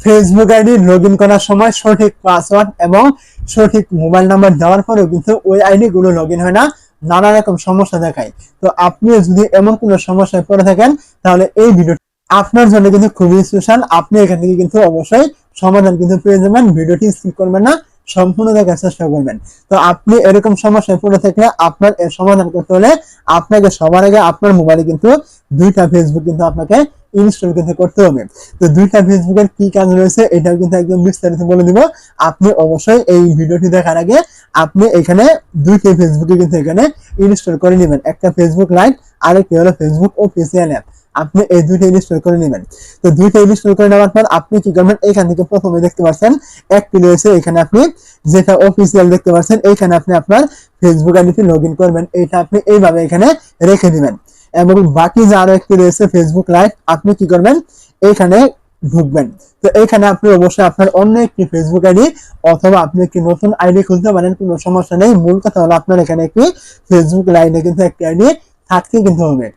Facebook ID log in করার সময় সঠিক পাসওয়ার্ড এবং সঠিক মোবাইল নাম্বার দেওয়ার পরেও কিন্তু ওই আইডি গুলো লগ ইন হয় না, নানা রকম সমস্যা দেখায়। তো আপনি যদি এমন কোনো সমস্যায় পড়ে থাকেন, তাহলে এই ভিডিও আপনার জন্য কিন্তু খুবই স্পেশাল আপনি এখান থেকে কিন্তু অবশ্যই সমাধান কিন্তু পেয়ে যাবেন। ভিডিওটি স্কিপ করবেন না, সম্পূর্ণ দেখার চেষ্টা করবেন। তো আপনি এরকম সমস্যায় পড়ে থাকলে আপনার এর সমাধান করতে হলে আপনাকে সবার আগে আপনার মোবাইলে কিন্তু দুইটা ফেসবুক কিন্তু আপনাকে ইনস্টল কিন্তু করতে হবে। তো দুইটা ফেসবুকের কি কাজ রয়েছে, এটাও কিন্তু একদম বিস্তারিত বলে দিব। আপনি অবশ্যই এই ভিডিওটি দেখার আগে আপনি এখানে দুইটা ফেসবুকে কিন্তু এখানে ইনস্টল করে নেবেন। একটা ফেসবুক লাইট আর একটি হলো ফেসবুক অফিসিয়াল অ্যাপ আপনি এই দুইটা ইনস্টল করে নেবেন। তো দুইটা ইনস্টল করে নেওয়ার পর আপনি কি করবেন? এখান থেকে প্রথমে দেখতে পাচ্ছেন, একটি রয়েছে, এখানে আপনি যেটা অফিসিয়াল দেখতে পাচ্ছেন এইখানে আপনি আপনার ফেসবুক আইডিটি লগ করবেন। এটা আপনি এইভাবে এখানে রেখে দিবেন। এবং বাকি যে আরও একটি রয়েছে ফেসবুক লাইভ আপনি কি করবেন? এইখানে ঢুকবেন। তো এইখানে আপনি অবশ্যই আপনার অন্য একটি ফেসবুক আইডি অথবা আপনি একটি নতুন আইডি খুলতে পারেন, কোনো সমস্যা নেই। মূল কথা হলো আপনার এখানে একটি ফেসবুক লাইনে কিন্তু একটি আইডি থাকতে কিন্তু হবে।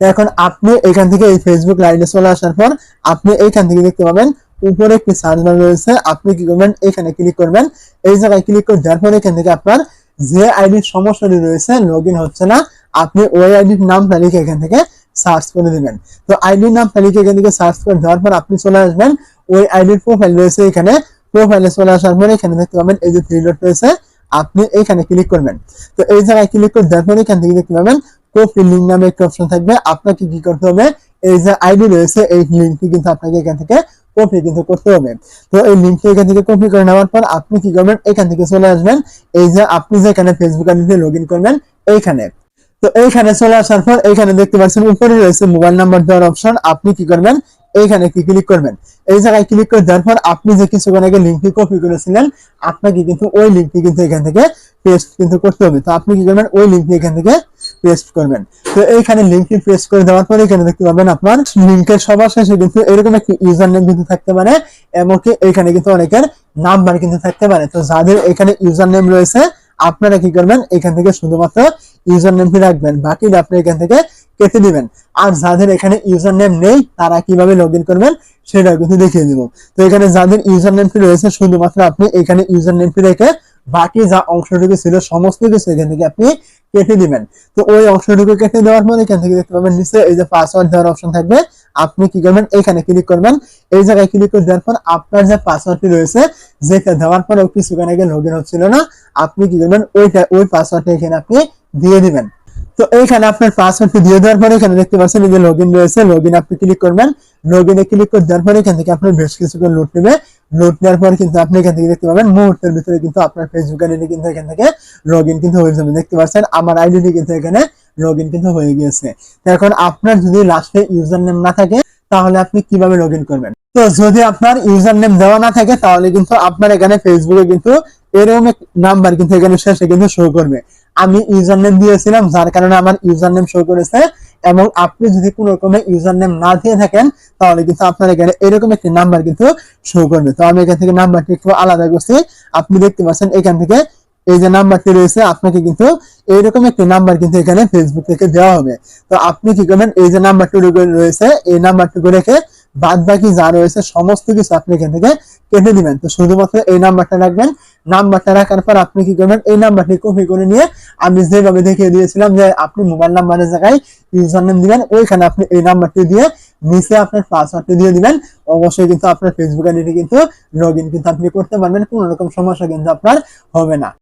এখন আপনি এখান থেকে এই ফেসবুক লাইনে চলে আসার পর আপনি এইখান থেকে দেখতে পাবেন, উপরে একটি সার্চ বার রয়েছে। আপনি কি করবেন? এখানে ক্লিক করবেন। এই জায়গায় ক্লিক করে দেওয়ার পর এখান থেকে আপনার যে আইডির সমস্যাটি রয়েছে লগ হচ্ছে না। আপনি ওই আইডির নাম তালিকা এখান থেকে সার্চ করে দিবেন। তো আইডির নাম তালিকা এখান থেকে সার্চ করে দেওয়ার পর আপনি চলে আসবেন। ওই আইডির প্রোফাইল রয়েছে এখানে। প্রোফাইলে চলে আসার পর এখানে দেখতে পাবেন, এই যে ডট রয়েছে, আপনি এখানে ক্লিক করবেন। তো এই জায়গায় ক্লিক করে দেওয়ার পর এখান থেকে দেখতে পাবেন কপি লিঙ্ক নামে একটি অপশন থাকবে। আপনাকে কি করতে হবে, এই যে আইডি রয়েছে, এই লিঙ্কটি কিন্তু আপনাকে এখান থেকে কপি কিন্তু করতে হবে। তো এই লিঙ্কটি এখান থেকে কপি করে নেওয়ার পর আপনি কি করবেন, এখান থেকে চলে আসবেন। এই যে আপনি যেখানে ফেসবুক আইডিতে লগ ইন করবেন, এইখানে। তো এইখানে চলে আসার পর এইখানে দেখতে পাচ্ছেন, উপরে রয়েছে মোবাইল নাম্বার দেওয়ার অপশন আপনি কি করবেন? এইখানে কি ক্লিক করবেন। এই জায়গায় ক্লিক করে দেওয়ার পর আপনি যে কিছুক্ষণ আগে লিঙ্কটি কপি করেছিলেন, আপনাকে কিন্তু ওই লিঙ্কটি কিন্তু এখান থেকে পেস্ট কিন্তু করতে হবে। তো আপনি কি করবেন? ওই লিঙ্কটি এখান থেকে পেস্ট করবেন। তো এইখানে লিঙ্কটি পেস্ট করে দেওয়ার পর এখানে দেখতে পাবেন আপনার লিঙ্কের সবার শেষে কিন্তু এরকম একটি ইউজার নেম কিন্তু থাকতে পারে, এমনকি এখানে কিন্তু অনেকের নাম্বার কিন্তু থাকতে পারে। তো যাদের এখানে ইউজার নেম রয়েছে, আপনারা কি করবেন? এখান থেকে শুধুমাত্র ইউজার নেমটি রাখবেন, বাকিটা আপনি এখান থেকে কেটে দিবেন। আর যাদের এখানে ইউজার নেম নেই, তারা কীভাবে লগ করবেন সেটা কিন্তু দেখিয়ে দিব। তো এখানে যাদের ইউজার নেমটি রয়েছে, শুধুমাত্র আপনি এখানে ইউজার নেমটি রেখে বাকি যা অংশটুকু ছিল, সমস্ত কিছু এখান থেকে আপনি কেটে দিবেন। তো ওই অংশটুকু কেটে দেওয়ার পর এখান থেকে দেখতে পাবেন নিচে এই যে পাসওয়ার্ড দেওয়ার অপশন থাকবে। আপনি কি করবেন? এখানে ক্লিক করবেন। এই জায়গায় ক্লিক করে দেওয়ার পর আপনার যে পাসওয়ার্ডটি রয়েছে, যেটা দেওয়ার পরেও কিছুক্ষণ আগে লগ ইন হচ্ছিল না, আপনি কি করবেন? ওইটা ওই পাসওয়ার্ডটা এখানে আপনি দিয়ে দিবেন। তো এইখানে আপনার পাসওয়ার্ডটি দিয়ে দেওয়ার পরে এখানে দেখতে পাচ্ছেন যে লগ রয়েছে লগ আপনি ক্লিক করবেন। লগ ইনে ক্লিক করে দেওয়ার পরে এখান থেকে আপনার বেশ কিছুক্ষণ লোড নেবে। লোড নেওয়ার পর কিন্তু আপনি এখান থেকে দেখতে পাবেন, মুহূর্তের ভিতরে কিন্তু আপনার ফেসবুক আইডি কিন্তু এখান থেকে লগ কিন্তু হয়ে যাবে। দেখতে পাচ্ছেন, আমার আইডি কিন্তু এখানে লগ কিন্তু হয়ে গিয়েছে। এখন আপনার যদি লাস্টে ইউজার নেম না থাকে, তাহলে আপনি কীভাবে লগ করবেন? তো যদি আপনার ইউজার নেম দেওয়া না থাকে, তাহলে কিন্তু আপনার এখানে ফেসবুকে কিন্তু এরকম নাম্বার কিন্তু এখানে শেষে কিন্তু শো করবে। আমি ইউজার নেম দিয়েছিলাম, যার কারণে আমার ইউজার নেম শো করেছে এবং আপনি যদি ইউজার নেম না দিয়ে থাকেন, তাহলে কিন্তু আপনার এখানে এরকম একটি নাম্বার কিন্তু শো করবে। তো আমি এখান থেকে নাম্বারটি একটু আলাদা করছি। আপনি দেখতে পাচ্ছেন এখান থেকে এই যে নাম্বারটি রয়েছে, আপনাকে কিন্তু এইরকম একটি নাম্বার কিন্তু এখানে ফেসবুক থেকে দেওয়া হবে। তো আপনি কি করবেন, এই যে নাম্বারটি রয়েছে, এই নাম্বারটুকু রেখে বাদ বাকি যা রয়েছে, সমস্ত কিছু আপনি এখান থেকে কেটে দিবেন। তো শুধুমাত্র এই নাম্বারটা রাখবেন। নাম্বারটা রাখার পর আপনি কি করবেন? এই নাম্বারটি কপি করে নিয়ে আমি যেভাবে দেখিয়ে দিয়েছিলাম যে আপনি মোবাইল নাম্বারের জায়গায় ইউজার নেম দিবেন, ওইখানে আপনি এই নাম্বারটি দিয়ে নিচে আপনার পাসওয়ার্ডটি দিয়ে দিবেন। অবশ্যই কিন্তু আপনার ফেসবুক আইডিটি কিন্তু লগ কিন্তু আপনি করতে পারবেন, কোনো রকম সমস্যা কিন্তু আপনার হবে না।